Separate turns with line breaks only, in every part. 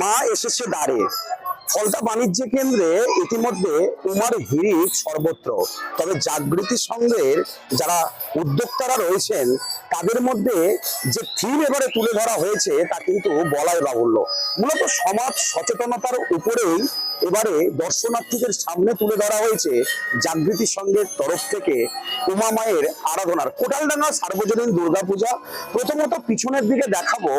মা এসেছে দ্বারে। ফলতা বাণিজ্য কেন্দ্রে ইতিমধ্যে উমার হিরিক সর্বত্র। তবে জাগৃতি সংঘের যারা উদ্যোক্তারা রয়েছেন, তাদের মধ্যে যে থিম এবারে তুলে ধরা হয়েছে, তা কিন্তু বলাই বাহুল্য। মূলত সমাজ সচেতনতার উপরেই এবারে দর্শনার্থীদের সামনে তুলে ধরা হয়েছে জাগৃতি সংঘের তরফ থেকে উমা মায়ের আরাধনার। কোটালডাঙ্গা সার্বজনীন দুর্গাপূজা। প্রথমত পিছনের দিকে দেখাবো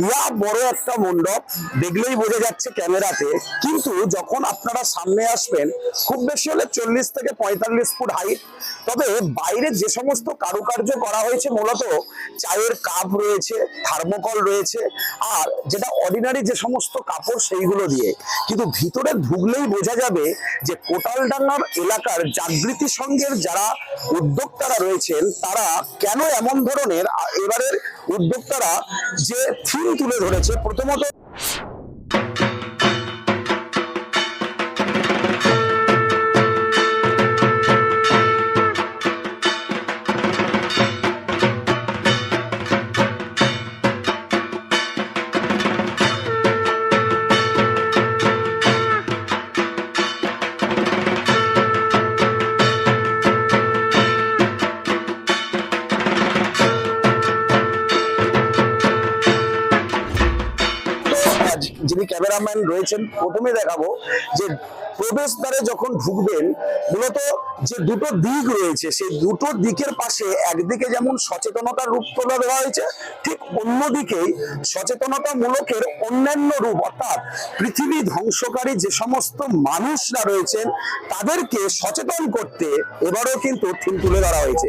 ইয়া বড় একটা মণ্ডপ। দেখলেই বোঝা যাচ্ছে ক্যামেরাতে। কিন্তু যখন আপনারা সামনে আসবেন, খুব বেশি হলে চল্লিশ থেকে পঁয়তাল্লিশ ফুট হাইট তবে বাইরে যে সমস্ত কারুকার্য করা হয়েছে, মূলত চায়ের কাপ রয়েছে থার্মোকল রয়েছে, আর যেটা অর্ডিনারি যে সমস্ত কাপড়, সেইগুলো দিয়ে। কিন্তু ভিতরে ঢুকলেই বোঝা যাবে যে কোটালডাঙ্গার এলাকার জাগৃতি সংঘের যারা উদ্যোক্তারা রয়েছেন, তারা কেন এমন ধরনের, এবারের উদ্যোক্তারা যে থিম তুলে ধরেছে। প্রথমত ক্যামেরাম্যান রয়েছেন, প্রথমে দেখাবো যে প্রবেশদ্বারে যখন ঢুকবেন, মূলত যে দুটো দিক রয়েছে, সেই দুটো দিকের পাশে একদিকে যেমন সচেতনতার রূপ তুলে দেওয়া হয়েছে, ঠিক অন্যদিকেই সচেতনতা মূলকের অন্যান্য রূপ, অর্থাৎ পৃথিবী ধ্বংসকারী যে সমস্ত মানুষরা রয়েছেন, তাদেরকে সচেতন করতে এবারও কিন্তু থিম তুলে ধরা হয়েছে।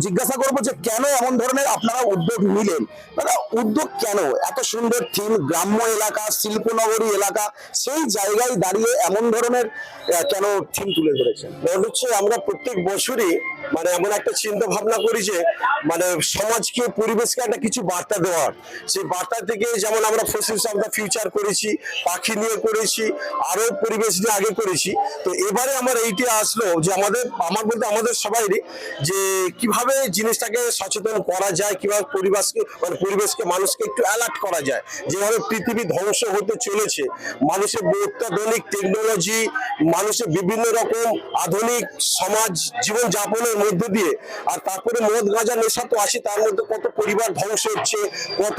জিজ্ঞাসা করব যে কেন এমন ধরনের আপনারা উদ্যোগ নিলেন? দাদা উদ্যোগ কেন? এত সুন্দর থিম গ্রাম্য এলাকা, শিল্পনগরী এলাকা, সেই জায়গায় দাঁড়িয়ে এমন ধরনের কেন থিম তুলে ধরেছেন?
হচ্ছে আমরা প্রত্যেক বছরই মানে এমন একটা চিন্তা ভাবনা করি যে মানে সমাজকে, পরিবেশকে একটা কিছু বার্তা দেওয়ার। সেই বার্তা থেকে যেমন আমরা ফসিলস অফ দ্য ফিউচার করেছি, পাখি নিয়ে করেছি আরও পরিবেশ নিয়ে আগে করেছি। তো এবারে আমার এইটি আসলো যে আমাদের, আমার বলতে আমাদের সবাইরই যে কীভাবে জিনিসটাকে সচেতন করা যায়, কীভাবে পরিবেশকে মানে পরিবেশকে, মানুষকে একটু অ্যালার্ট করা যায়। যেভাবে পৃথিবী ধ্বংস হতে চলেছে, মানুষের অত্যাধুনিক টেকনোলজি, মানুষের বিভিন্ন রকম আধুনিক সমাজ জীবন যাপনের মধ্য দিয়ে। আর তারপরে মদ গাঁজা নেশা তো আসে, তার মধ্যে কত পরিবার ধ্বংস হচ্ছে, কত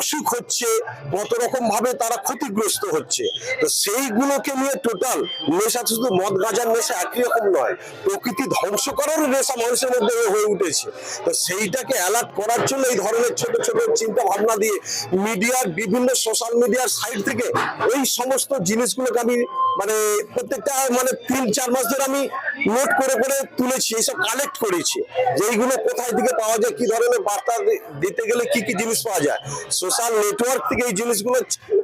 অসুখ হচ্ছে, কত রকম ভাবে তারা ক্ষতিগ্রস্ত হচ্ছে। তো সেইগুলোকে নিয়ে টোটাল নেশা শুধু মদ গাঁজার নেশা একই রকম নয়, প্রকৃতি ধ্বংস করার নেশা মানুষের মধ্যে হয়ে উঠেছে। তো সেইটাকে অ্যালার্ট করার জন্য এই ধরনের ছোট ছোট চিন্তা ভাবনা দিয়ে মিডিয়ার বিভিন্ন সোশ্যাল মিডিয়ার সাইড থেকে এই সমস্ত জিনিসগুলোকে আমি মানে প্রত্যেকটা মানে তিন, চার মাস ধরে আমি নোট করে করে তুলেছি, এইসব কালেক্ট করেছি যে এইগুলো কোথায় থেকে পাওয়া যায়, কি ধরনের বার্তা দিতে গেলে কি কি জিনিস পাওয়া যায়। সোশ্যাল নেটওয়ার্ক থেকে এই জিনিসগুলো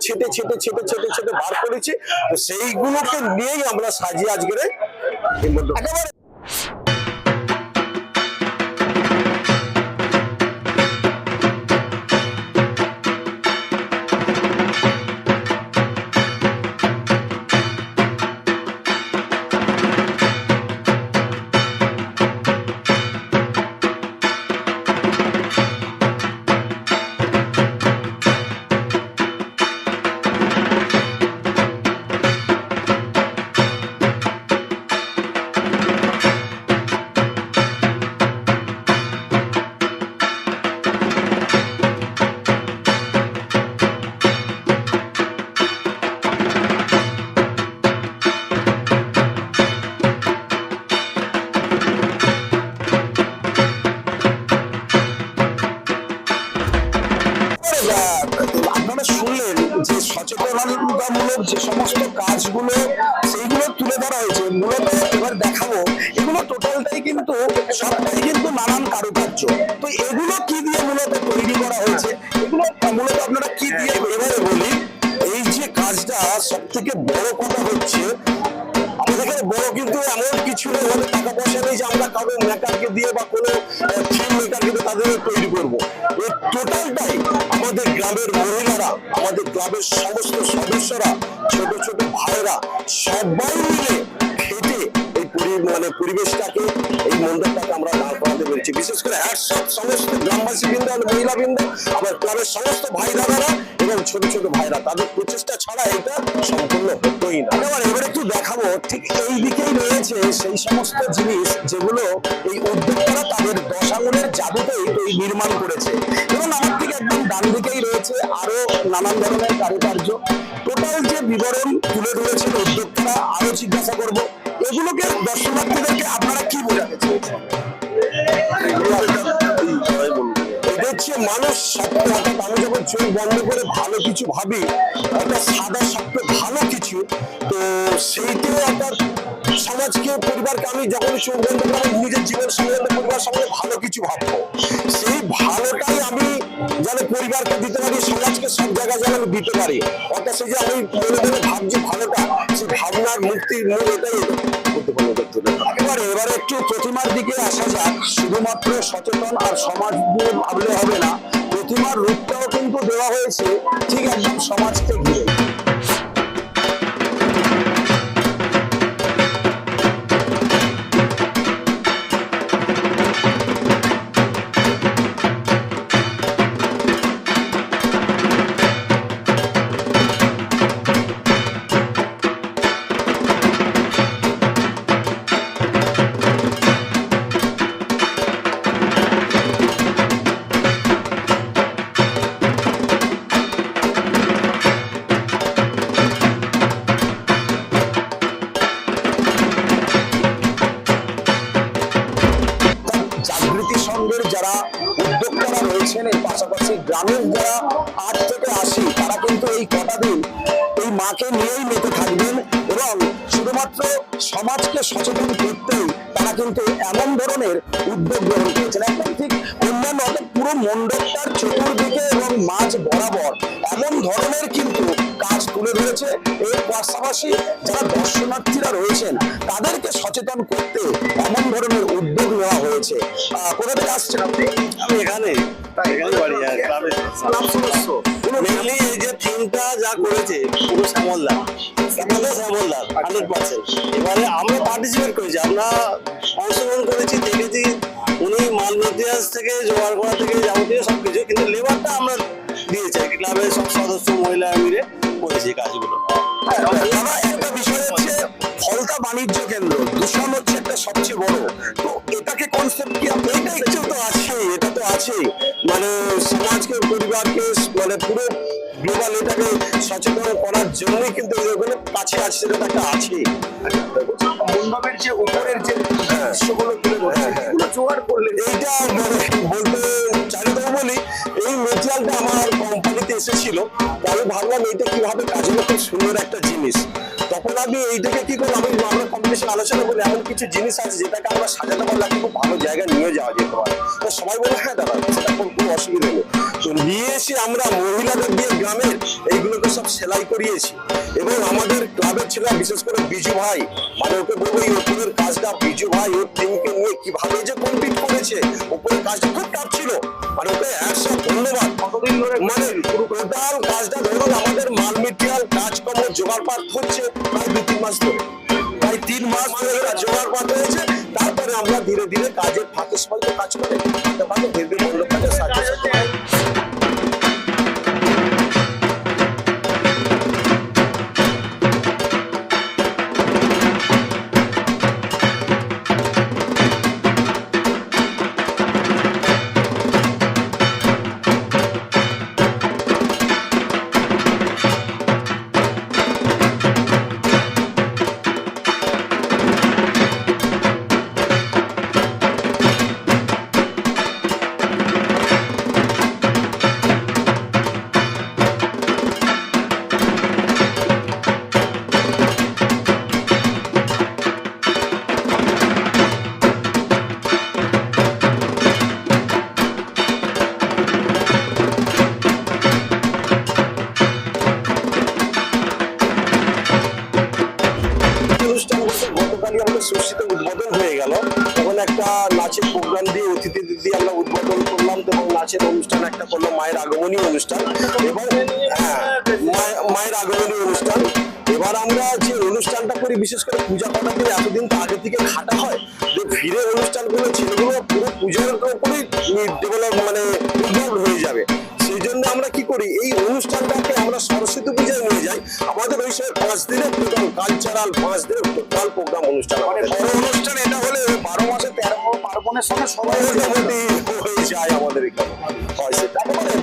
ছেটে ছেটে ছেটে ছেটে ছেটে বার করেছি। তো সেইগুলোকে নিয়েই আমরা সাজিয়ে আজকের
একেবারে
এগুলো টোটালটাই কিন্তু সবটাই কিন্তু নানান কারুকার্য। তো এগুলো কি দিয়ে মূলত তৈরি করা হয়েছে? এগুলো মূলত আপনারা কি দিয়ে এবারে বলি এই যে কাজটা সব থেকে বড় কথা হচ্ছে আমাদের বড় কিন্তু এমন কিছু নেই আমাদের টাকা পয়সা নেই যে আমরা কারও মেকারকে দিয়ে বা কোনো ফিল্ম মেকারকে দিয়ে তাদের তৈরি করব। এই টোটালটাই আমাদের গ্রামের মহিলারা আমাদের গ্রামের সমস্ত সদস্যরা ছোট ছোট ভাইরা সবাই মিলে মানে পরিবেশটাকে, এই মন্ডপটাকে আমরা দাঁড় করাতে পেরেছি। বিশেষ করে একসব সমস্ত গ্রামবাসী বৃন্দ মহিলা বৃন্দ আমার গ্রামের সমস্ত ভাই দাদারা এবং ছোট ছোট ভাইরা তাদের প্রচেষ্টা ছাড়া এটা সম্পূর্ণ হতোই না। এবার এবার একটু দেখাবো, ঠিক এই দিকেই রয়েছে সেই সমস্ত জিনিস যেগুলো এই উদ্যোক্তারা তাদের দশ জাদুতেই এই নির্মাণ করেছে। এবং আমার ঠিক একদম ডান দিকেই রয়েছে আরও নানান ধরনের কারুকার্য। টোটাল যে বিবরণ তুলে ধরেছেন উদ্যোক্তারা, আরও জিজ্ঞাসা করব। এগুলোকে দর্শনার্থীদেরকে আপনারা কি বোঝাতে চেয়েছেন মানুষ স্বপ্ন অর্থাৎ আমি যখন চোখ বন্ধ করে ভালো কিছু ভাবি, একটা সাদা স্বপ্ন ভালো কিছু, তো সেইটাও অর্থাৎ সমাজকে, পরিবারকে আমি যখন চোখ বন্ধ করে নিজের জীবন সম্বন্ধে পরিবার সম্বন্ধে ভালো কিছু ভাববো। সেই ভালোটাই আমি যেন পরিবারকে দিতে পারি, সমাজকে সব জায়গায় যেন আমি দিতে পারি। অর্থাৎ সেই যে আমি মনে মনে ভাবছি ভালোটা ভাবনার মুক্তির মূল এটাই এবারে এবারে একটু প্রতিমার দিকে আসা যাক। শুধুমাত্র সচেতন আর সমাজ নিয়ে ভাবলে হবে না। প্রতিমার রূপটাও কিন্তু দেওয়া হয়েছে ঠিক একদম সমাজকে যারা উদ্যোক্তারা রয়েছেন, এর পাশাপাশি গ্রামের যারা আট থেকে আশি, তারা কিন্তু এই কটা দিন এই মাকে নিয়েই মেতে থাকবেন এবং শুধুমাত্র সমাজকে সচেতন করতেই তারা কিন্তু এমন ধরনের উদ্যোগ গ্রহণ করেছেন। একদম ঠিক অন্যান্য পুরো মণ্ডপটার চতুর্দিকে এবং মাঝ বরাবর এমন ধরনের কিন্তু কাজ তুলে ধরেছে। এর পাশাপাশি যারা দর্শনার্থীরা রয়েছেন, তাদেরকে সচেতন করতে এমন ধরনের উদ্যোগ নেওয়া হয়েছে। কোথা থেকে আসছেন আপনি?
আমি এখানে। এখানে বাড়ি আর গ্রামে।
নাম সমস্ত
মেনলি এই যে থিমটা যা করেছে পুরো শ্যামলদা। শ্যামলদা শ্যামলদা হান্ড্রেড পার্সেন্ট এবারে আমরা পার্টিসিপেট করেছি। আমরা অংশগ্রহণ করেছি দেখেছি উনি মাল মেটেরিয়ালস থেকে জোগাড় করা থেকে যাবতীয় সব কিছু কিন্তু লেবারটা আমরা দিয়েছি ক্লাবের সব সদস্য মহিলা মিলে করেছি কাজগুলো।
একটা বিষয় হচ্ছে ফলতা বাণিজ্য কেন্দ্র। দূষণ হচ্ছে একটা সবচেয়ে বড়। তো কনসেপ্ট কি আপনি এটা তো আছে এটা তো আছে। মানে সমাজকে পরিবারকে মানে পুরো গ্লোবাল এটাকে সচেতন করার জন্যই কিন্তু এগুলো কাছে সেটা তো একটা আছে। মণ্ডপের যে উপরের যে দৃশ্যগুলো তুলে ধরেছে এগুলো জোগাড় করলে এইটা মানে বলতে চারিদাও বলি এই মেটেরিয়ালটা আমার কোম্পানিতে এসেছিল আমি ভাবলাম এইটা কীভাবে কাজে খুব সুন্দর একটা জিনিস। তখন আমি এইটাকে কি করলাম আমি আমরা কম্পিটিশন আলোচনা করি এমন কিছু জিনিস আছে যেটাকে আমরা সাজাতে পারলে একটা খুব ভালো জায়গায় নিয়ে যাওয়া যেতে পারে। তো সবাই বলে হ্যাঁ দাদা সেটা কোনো কোনো অসুবিধা নেই। তো নিয়ে এসে আমরা মহিলাদের দিয়ে গ্রামের এইগুলোকে সব সেলাই করিয়েছি। এবং আমাদের ক্লাবের ছেলে বিশেষ করে বিজু ভাই মানে ওকে বলব এই ওপরের কাজটা বিজু ভাই ওর টিমকে নিয়ে কীভাবে যে কমপ্লিট করেছে ওপরের কাজটা খুব টাফ ছিল। মানে ওকে একশো ধন্যবাদ। কতদিন ধরে মানে টোটাল কাজটা ধরুন আমাদের মাল মেটেরিয়াল কাজকর্ম জোগাড় পাট হচ্ছে প্রায় দু, তিন মাস ধরে। প্রায় তিন মাস ধরে এরা জোগাড় পাট হয়েছে। তারপরে আমরা ধীরে ধীরে কাজের ফাঁকে সময় তো কাজ করে ফাঁকে ধীরে ধীরে গতকালই আমাদের ষষ্ঠীতে উদ্বোধন হয়ে গেল। তখন একটা নাচের প্রোগ্রাম দিয়ে অতিথিদের দিয়ে আমরা উদ্বোধন করলাম এবং নাচের অনুষ্ঠান একটা করলাম মায়ের আগমনী অনুষ্ঠান। এবং হ্যাঁ মায়ের- আগমনী অনুষ্ঠান। এবার আমরা যে অনুষ্ঠানটা করি, বিশেষ করে পূজা করার করে এতদিন তো আগে থেকে খাটা হয়। যে ভিড়ে অনুষ্ঠানগুলো ছেলেগুলো পুরো পুজোর উপরেই ডেভেলপ মানে ইনভলভ হয়ে যাবে। সেই জন্য আমরা কি করি? এই অনুষ্ঠানটাকে আমরা সরস্বতী পূজায় নিয়ে যাই। আমাদের ওই সময় পাঁচ দিনের টোটাল কালচারাল পাঁচ দিনের টোটাল প্রোগ্রাম অনুষ্ঠান মানে বড় অনুষ্ঠান এটা হলে বারো মাসে তেরো পার্বণের সঙ্গে সবাই মোটামুটি হয়ে যায় আমাদের এখানে। হয় সেটা।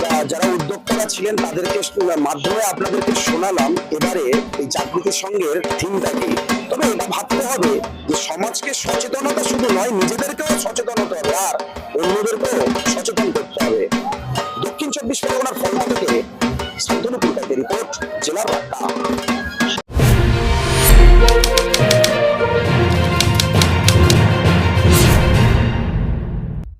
আহ, যারা উদ্যোক্তারা ছিলেন তাদেরকে মাধ্যমে আপনাদেরকে শোনালাম এবারে এই জাগৃতি সংঘের থিমটা কি? তবে এটা ভাবতে হবে। যে সমাজকে সচেতনতা শুধু নয় নিজেদেরকেও সচেতনতা হবে। আর অন্যদেরকেও